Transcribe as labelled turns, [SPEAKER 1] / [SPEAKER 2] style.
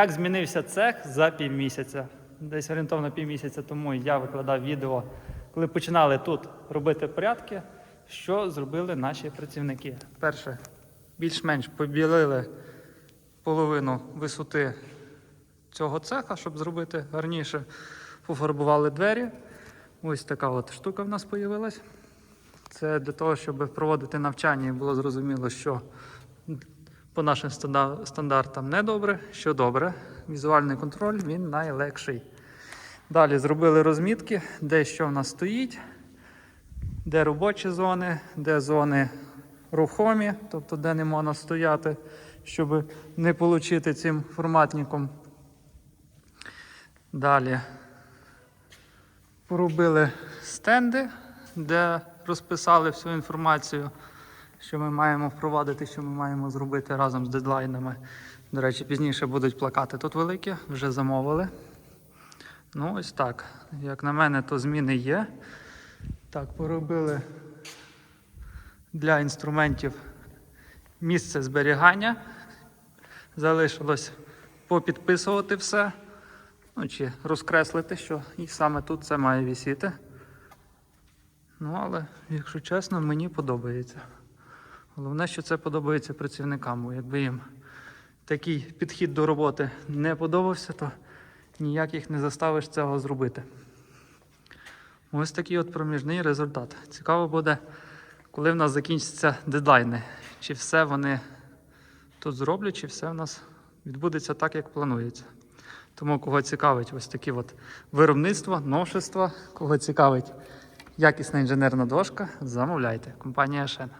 [SPEAKER 1] Як змінився цех за півмісяця? Десь орієнтовно півмісяця тому я викладав відео, коли починали тут робити порядки, що зробили наші працівники. Перше, більш-менш побілили половину висоти цього цеха, щоб зробити гарніше. Пофарбували двері. Ось така от штука в нас з'явилась. Це для того, щоб проводити навчання і було зрозуміло, що по нашим стандартам не добре, що добре. Візуальний контроль він найлегший. Далі зробили розмітки, де що в нас стоїть, де робочі зони, де зони рухомі, тобто де не можна стояти, щоб не отримати цим форматником. Далі поробили стенди, де розписали всю інформацію, що ми маємо впровадити, що ми маємо зробити разом з дедлайнами. До речі, пізніше будуть плакати тут великі, вже замовили. Ну, ось так. Як на мене, то зміни є. Так, поробили для інструментів місце зберігання. Залишилось попідписувати все. Ну, чи розкреслити, що і саме тут це має вісіти. Ну, але, якщо чесно, мені подобається. Головне, що це подобається працівникам, бо якби їм такий підхід до роботи не подобався, то ніяк їх не заставиш цього зробити. Ось такий от проміжний результат. Цікаво буде, коли в нас закінчаться дедлайни. Чи все вони тут зроблять, чи все в нас відбудеться так, як планується. Тому кого цікавить ось такі от виробництва, новшества, кого цікавить якісна інженерна дошка, замовляйте. Компанія Шен.